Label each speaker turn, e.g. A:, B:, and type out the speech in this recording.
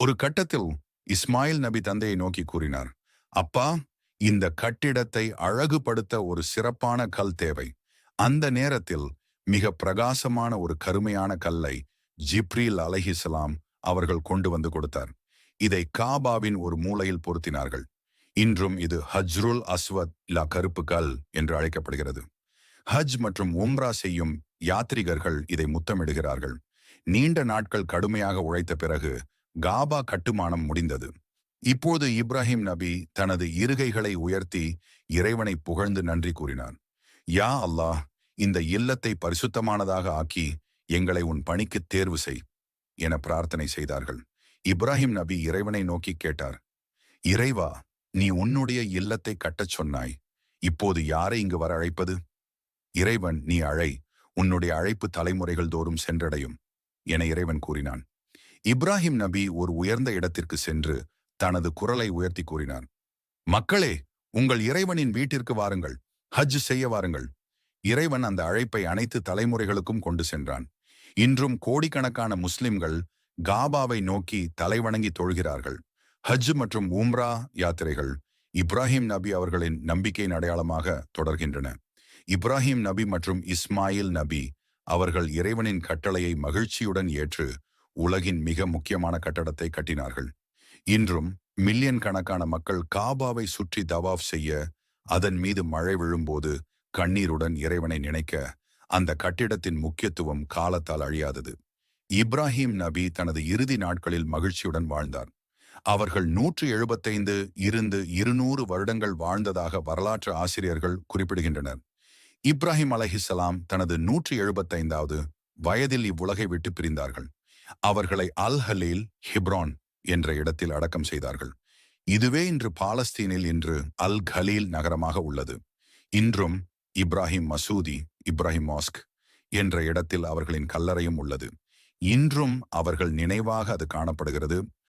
A: ஒரு கட்டத்தில் இஸ்மாயில் நபி தந்தையை நோக்கி கூறினார் அப்பா இந்த கட்டிடத்தை அழகுபடுத்த ஒரு சிறப்பான கல் தேவை. அந்த நேரத்தில் மிக பிரகாசமான ஒரு கருமையான கல்லை ஜிப்ரீல் அலஹிஸ்லாம் அவர்கள் கொண்டு வந்து கொடுத்தார். இதை காபாவின் ஒரு மூலையில் பொருத்தினார்கள். இன்றும் இது ஹஜ்ருல் அஸ்வத் லா கருப்பு கல் என்று அழைக்கப்படுகிறது. ஹஜ் மற்றும் உம்ரா செய்யும் யாத்ரிகர்கள் இதை முத்தமிடுகிறார்கள். நீண்ட நாட்கள் கடுமையாக உழைத்த பிறகு காபா கட்டுமானம் முடிந்தது. இப்போது இப்ராஹிம் நபி தனது இருகைகளை உயர்த்தி இறைவனை புகழ்ந்து நன்றி கூறினார் யா அல்லாஹ் இந்த இல்லத்தை பரிசுத்தமானதாக ஆக்கி எங்களை உன் பணிக்கு தேர்வு செய் என பிரார்த்தனை செய்தார்கள். இப்ராஹிம் நபி இறைவனை நோக்கி கேட்டார் இறைவா நீ உன்னுடைய இல்லத்தை கட்டச் சொன்னாய். இப்போது யாரை இங்கு வர அழைப்பது இறைவன் நீ அழை. உன்னுடைய அழைப்பு தலைமுறைகள் தோறும் சென்றடையும் என இறைவன் கூறினான். இப்ராஹிம் நபி ஒரு உயர்ந்த இடத்திற்கு சென்று தனது குரலை உயர்த்தி கூறினார் மக்களே உங்கள் இறைவனின் வீட்டிற்கு வாருங்கள் ஹஜ் செய்ய வாருங்கள். இறைவன் அந்த அழைப்பை அனைத்து தலைமுறைகளுக்கும் கொண்டு சென்றான். இன்றும் கோடிக்கணக்கான முஸ்லிம்கள் காபாவை நோக்கி தலைவணங்கி தொழுகிறார்கள். ஹஜ் மற்றும் உம்ரா யாத்திரைகள் இப்ராஹிம் நபி அவர்களின் நம்பிக்கையின் அடையாளமாக தொடர்கின்றன. இப்ராஹிம் நபி மற்றும் இஸ்மாயில் நபி அவர்கள் இறைவனின் கட்டளையை மகிழ்ச்சியுடன் ஏற்று உலகின் மிக முக்கியமான கட்டடத்தை கட்டினார்கள். இன்றும் மில்லியன் கணக்கான மக்கள் காபாவை சுற்றி தவாஃப் செய்ய அதன் மீது மழை விழும்போது கண்ணீருடன் இறைவனை நினைக்க அந்த கட்டிடத்தின் முக்கியத்துவம் காலத்தால் அழியாதது. இப்ராஹிம் நபி தனது இறுதி நாட்களில் மகிழ்ச்சியுடன் வாழ்ந்தார். அவர்கள் நூற்று எழுபத்தைந்து இருந்து இருநூறு வருடங்கள் வாழ்ந்ததாக வரலாற்று ஆசிரியர்கள் குறிப்பிடுகின்றனர். இப்ராஹிம் அலஹிசலாம் தனது நூற்றி எழுபத்தைந்தாவது வயதில் இவ்வுலகை விட்டு பிரிந்தார்கள். அவர்களை அல் ஹலீல் ஹிப்ரான் என்ற இடத்தில் அடக்கம் செய்தார்கள். இதுவே இன்று பாலஸ்தீனில் இன்று அல் கலீல் நகரமாக உள்ளது. இன்றும் இப்ராஹிம் மசூதி இப்ராஹிம் மாஸ்க் என்ற இடத்தில் அவர்களின் கல்லறையும் உள்ளது. இன்றும் அவர்கள் நினைவாக அது காணப்படுகிறது.